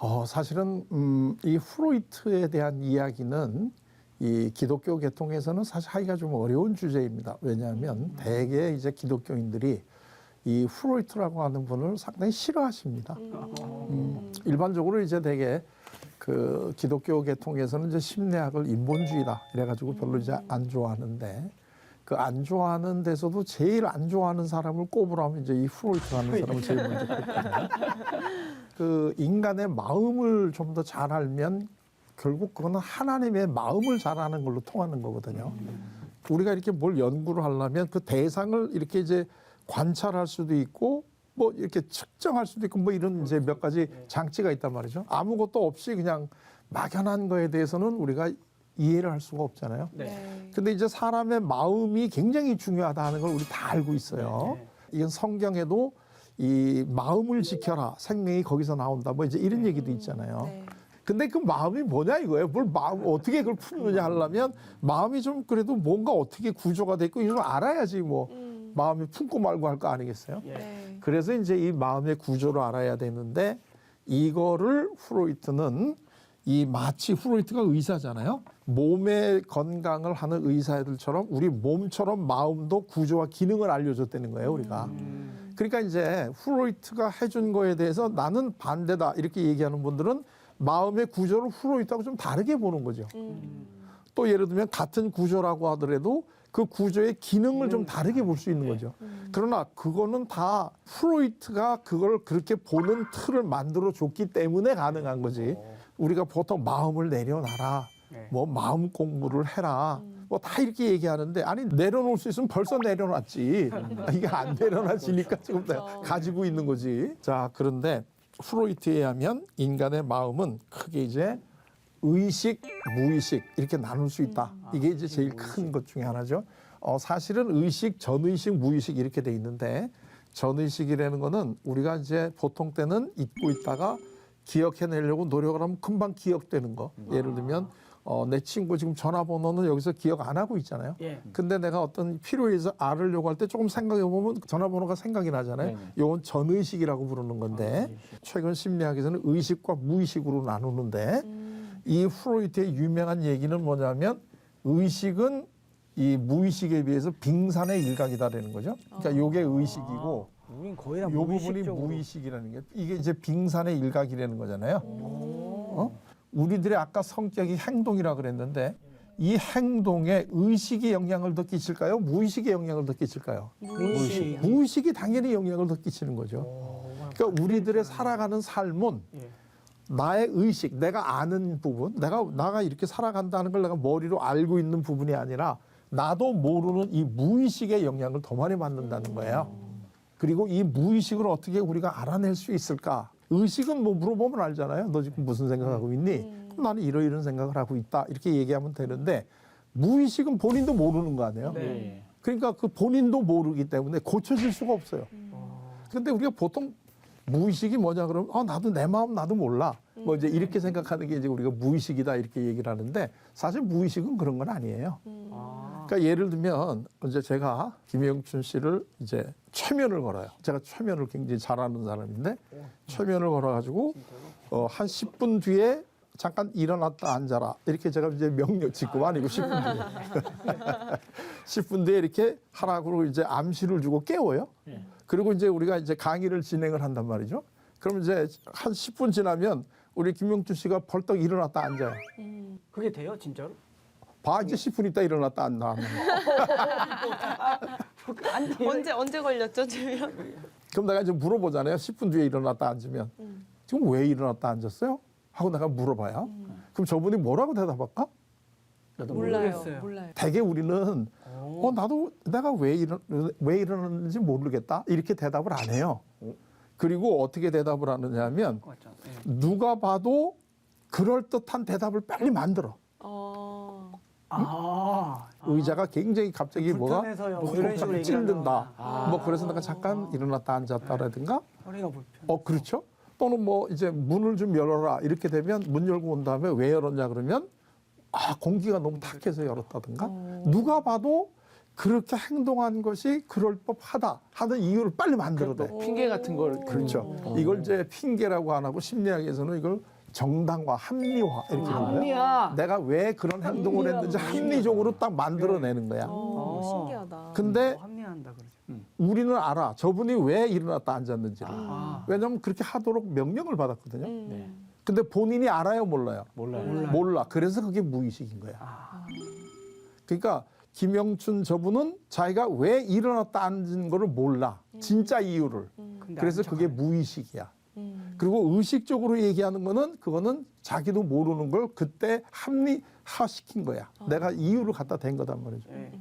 어, 사실은 음, 이 프로이트에 대한 이야기는 이 기독교 계통에서는 사실 하기가 좀 어려운 주제입니다. 왜냐하면 대개 이제 기독교인들이 이 프로이트라고 하는 분을 상당히 싫어하십니다. 음, 일반적으로 이제 대개 그 기독교 계통에서는 이제 심리학을 인본주의다 이래가지고 별로 이제 안 좋아하는데 그 안 좋아하는 데서도 제일 안 좋아하는 사람을 꼽으라면 이제 이 프로이트라는 사람을 제일 먼저 꼽거든요. 그 인간의 마음을 좀 더 잘 알면 결국 그거는 하나님의 마음을 잘 아는 걸로 통하는 거거든요. 우리가 이렇게 뭘 연구를 하려면 그 대상을 이렇게 이제 관찰할 수도 있고 뭐 이렇게 측정할 수도 있고 뭐 이런 이제 몇 가지 장치가 있단 말이죠. 아무것도 없이 그냥 막연한 거에 대해서는 우리가 이해를 할 수가 없잖아요. 네. 근데 이제 사람의 마음이 굉장히 중요하다 하는 걸 우리 다 알고 있어요. 이건 성경에도 이 마음을 지켜라. 생명이 거기서 나온다. 뭐 이제 이런 얘기도 있잖아요. 네. 근데 그 마음이 뭐냐 이거예요. 뭘 마음 어떻게 그걸 푸느냐 하려면 마음이 좀 그래도 뭔가 어떻게 구조가 돼 있고 이걸 알아야지 뭐 음. 마음이 품고 말고 할 거 아니겠어요? 네. 그래서 이제 이 마음의 구조를 알아야 되는데 이거를 프로이트는 이 마치 프로이트가 의사잖아요. 몸의 건강을 하는 의사들처럼 우리 몸처럼 마음도 구조와 기능을 알려줬다는 거예요, 우리가. 그러니까 이제 프로이트가 해준 거에 대해서 나는 반대다 이렇게 얘기하는 분들은 마음의 구조를 프로이트하고 좀 다르게 보는 거죠. 음. 또 예를 들면 같은 구조라고 하더라도 그 구조의 기능을 좀 다르게 볼 수 있는 거죠. 그러나 그거는 다 프로이트가 그걸 그렇게 보는 틀을 만들어 줬기 때문에 가능한 거지. 우리가 보통 마음을 내려놔라. 네. 뭐 마음 공부를 해라. 뭐 다 이렇게 얘기하는데 아니 내려놓을 수 있으면 벌써 내려놨지. 이게 안 내려놔지니까 지금 내가 그렇죠. 가지고 있는 거지. 자 그런데 프로이트에 의하면 인간의 마음은 크게 이제 의식, 무의식 이렇게 나눌 수 있다. 이게 이제 제일 큰 것 중에 하나죠. 어, 사실은 의식, 전의식, 무의식 이렇게 돼 있는데 전의식이라는 거는 우리가 이제 보통 때는 잊고 있다가 기억해내려고 노력을 하면 금방 기억되는 거. 예를 들면 어, 내 친구 지금 전화번호는 여기서 기억 안 하고 있잖아요. 예. 근데 내가 어떤 필요해서 알으려고 할 때 조금 생각해 보면 전화번호가 생각이 나잖아요. 네네. 요건 전의식이라고 부르는 건데 최근 심리학에서는 의식과 무의식으로 나누는데 이 프로이트의 유명한 얘기는 뭐냐면 의식은 이 무의식에 비해서 빙산의 일각이다라는 거죠. 그러니까 요게 의식이고 우린 거의 다 요 부분이 무의식적으로. 무의식이라는 게 이게 이제 빙산의 일각이라는 거잖아요. 어? 우리들의 아까 성격이 행동이라 그랬는데 이 행동에 의식이 영향을 더 끼칠까요? 무의식이 영향을 더 끼칠까요? 무의식. 무의식이 당연히 영향을 더 끼치는 거죠. 그러니까 우리들의 살아가는 삶은 예. 나의 의식, 내가 아는 부분, 내가 나가 이렇게 살아간다는 걸 내가 머리로 알고 있는 부분이 아니라 나도 모르는 이 무의식의 영향을 더 많이 받는다는 거예요. 그리고 이 무의식을 어떻게 우리가 알아낼 수 있을까? 의식은 뭐 물어보면 알잖아요. 너 지금 무슨 생각하고 있니? 그럼 나는 이러이런 생각을 하고 있다. 이렇게 얘기하면 되는데 무의식은 본인도 모르는 거 아니에요? 네. 그러니까 그 본인도 모르기 때문에 고쳐질 수가 없어요. 근데 우리가 보통 무의식이 뭐냐 그러면 아 나도 내 마음 나도 몰라. 뭐 이제 이렇게 생각하는 게 이제 우리가 무의식이다 이렇게 얘기를 하는데 사실 무의식은 그런 건 아니에요. 아. 그러니까 예를 들면 이제 제가 김영춘 씨를 이제 최면을 걸어요. 제가 최면을 굉장히 잘하는 사람인데 최면을 걸어가지고 어, 한 10분 뒤에 잠깐 일어났다 앉아라 이렇게 제가 이제 명령 직급 아니고 10분 뒤에 10분 뒤에 이렇게 하라고 이제 암시를 주고 깨워요. 그리고 이제 우리가 이제 강의를 진행을 한단 말이죠. 그럼 이제 한 10분 지나면 우리 김명준 씨가 벌떡 일어났다 앉아요. 그게 돼요, 진짜로? 봐 이제 10분 있다 일어났다. 안 돼요. 언제 언제 걸렸죠, 지금? 그럼 내가 이제 물어보잖아요. 10분 뒤에 일어났다 앉으면 지금 왜 일어났다 앉았어요? 하고 내가 물어봐요. 그럼 저분이 뭐라고 대답할까? 나도 몰라요. 모르겠어요. 몰라요. 대개 우리는 어 나도 내가 왜 일어 왜 일어났는지 모르겠다 이렇게 대답을 안 해요. 그리고 어떻게 대답을 하느냐면. 예. 누가 봐도 그럴 듯한 대답을 빨리 만들어. 어. 아. 의자가 굉장히 갑자기 뭐가 불편해서요. 뭐 이런 식으로 얘기하면. 찔른다. 아. 뭐 그래서 내가 잠깐 일어났다 앉았다라든가 허리가 불편. 어 그렇죠. 또는 뭐 이제 문을 좀 열어라 이렇게 되면 문 열고 온 다음에 왜 열었냐 그러면 아 공기가 너무 탁해서 열었다든가 누가 봐도 그렇게 행동한 것이 그럴 법하다 하는 이유를 빨리 만들어내. 뭐 핑계 같은 걸 그렇죠. 어. 이걸 이제 핑계라고 안 하고 심리학에서는 이걸 정당화, 합리화 이렇게 부르요 합리화. 내가 왜 그런 행동을 했는지 합리적으로 딱 만들어내는 거야. 어, 어. 신기하다. 근데 합리한다 그러죠. 음. 우리는 알아. 저분이 왜 일어났다 앉았는지를. 아. 왜냐하면 그렇게 하도록 명령을 받았거든요. 음. 네. 근데 본인이 알아요, 몰라요? 몰라요. 몰라. 그래서 그게 무의식인 거야. 아. 그러니까 김영춘 저분은 자기가 왜 일어났다 앉은 거를 몰라. 진짜 이유를. 근데 그래서 안 그게. 무의식이야. 음. 그리고 의식적으로 얘기하는 거는 그거는 자기도 모르는 걸 그때 합리화시킨 거야. 내가 이유를 갖다 댄 거단 말이죠. 네.